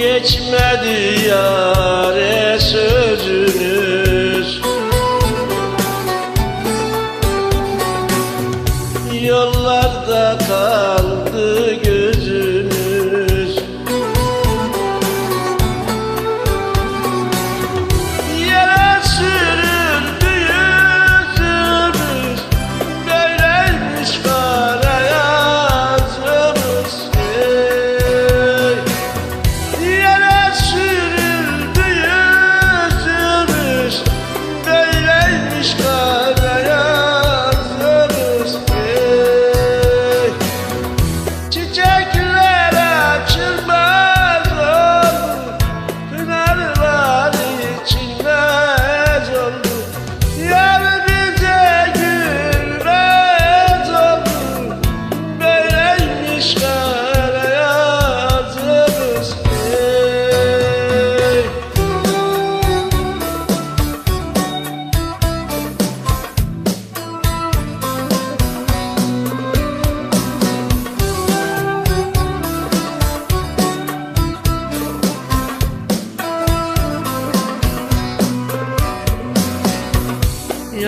Geçmedi yare sözünüz. Yollarda kal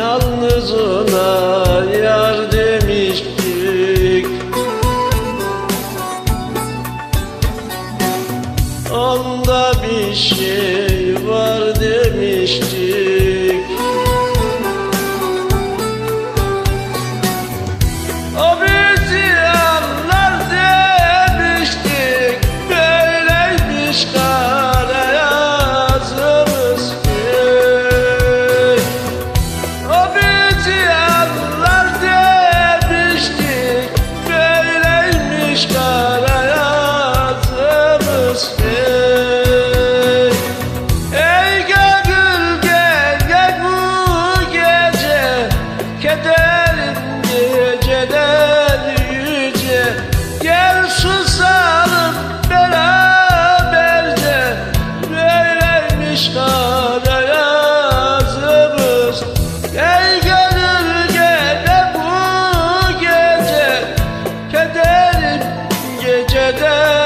yalnız ona yar demiştik. Onda bir şey var demiştik. kışkada yazımız Gel gönül gene bu gece. Kederim geceden